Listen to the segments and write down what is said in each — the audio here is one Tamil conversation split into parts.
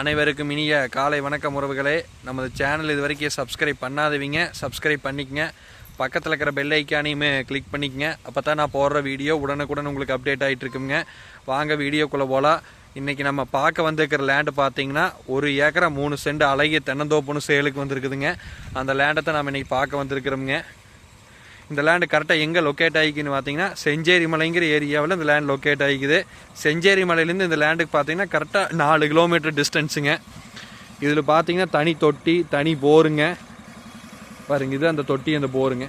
அனைவருக்கும் இனிய காலை வணக்கம் உறவுகளே. நமது சேனல் இது வரைக்கும் சப்ஸ்கிரைப் பண்ணாதவங்க சப்ஸ்கிரைப் பண்ணிக்கங்க. பக்கத்தில் இருக்கிற பெல் ஐக்கானையுமே கிளிக் பண்ணிக்கங்க. அப்போ தான் நான் போடுற வீடியோ உடனுக்குடன் உங்களுக்கு அப்டேட் ஆகிட்டு இருக்குங்க. வாங்க வீடியோக்குள்ளே போகலாம் இன்றைக்கி நம்ம பார்க்க வந்திருக்கிற லேண்டு பார்த்தீங்கன்னா ஒரு ஏக்கரை மூணு சென்ட் அழகிய தென்னந்தோப்புன்னு சேலுக்கு வந்திருக்குதுங்க. அந்த லேண்டை தான் நம்ம இன்றைக்கி பார்க்க வந்திருக்கிறோமுங்க. இந்த லேண்டு கரெக்டாக எங்கே லொக்கேட் ஆகிக்குன்னு பார்த்தீங்கன்னா செஞ்சேரி மலைங்கிற ஏரியாவில் இந்த லேண்ட் லொக்கேட் ஆகிக்குது. செஞ்சேரி மலையிலேருந்து இந்த லேண்டுக்கு பார்த்தீங்கன்னா கரெக்டாக நாலு கிலோமீட்டர் டிஸ்டன்ஸுங்க இதில் பார்த்தீங்கன்னா தனி தொட்டி தனி போருங்க. பாருங்க இது அந்த தொட்டி அந்த போருங்க.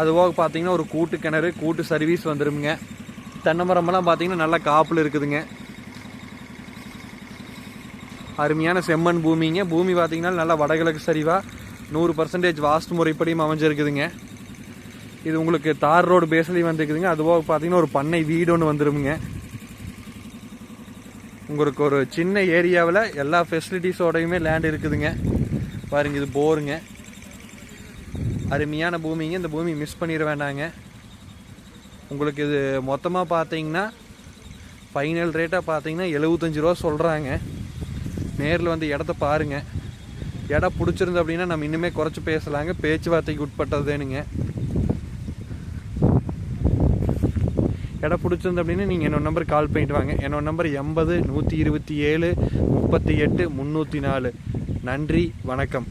அது போக பார்த்தீங்கன்னா ஒரு கூட்டு கிணறு கூட்டு சர்வீஸ் வந்துருமுங்க. தென்னை மரமெல்லாம் பார்த்தீங்கன்னா நல்லா காப்பில் இருக்குதுங்க. அருமையான செம்மண் பூமிங்க. பூமி பார்த்தீங்கன்னா நல்லா வடகிழக்கு சரிவாக நூறு பர்சன்டேஜ் வாஸ்து முறைப்படியும் அமைஞ்சிருக்குதுங்க. இது உங்களுக்கு தார் ரோடு பேஸ்லேயும் வந்துருக்குதுங்க. அதுபோக பார்த்தீங்கன்னா ஒரு பண்ணை வீடு ஒன்று வந்துருமுங்க. உங்களுக்கு ஒரு சின்ன ஏரியாவில் எல்லா ஃபெசிலிட்டிஸோடையுமே லேண்ட் இருக்குதுங்க. பாருங்க இது போருங்க. அருமையான பூமிங்க. இந்த பூமி மிஸ் பண்ணிட வேண்டாங்க. உங்களுக்கு இது மொத்தமாக பார்த்தீங்கன்னா ஃபைனல் ரேட்டாக பார்த்தீங்கன்னா எழுபத்தஞ்சி ரூபா சொல்கிறாங்க நேரில் வந்து இடத்த பாருங்க. இடம் பிடிச்சிருந்து அப்படின்னா நம்ம இன்னுமே குறைச்சி பேசலாங்க. பேச்சுவார்த்தைக்கு உட்பட்டதுனுங்க இடம் பிடிச்சிருந்து அப்படின்னா நீங்கள் என்னோட நம்பர் கால் பண்ணிட்டு வாங்க. என்னோட நம்பர் எண்பது நூற்றி இருபத்தி ஏழு முப்பத்தி எட்டு முந்நூற்றி நாலு. நன்றி வணக்கம்.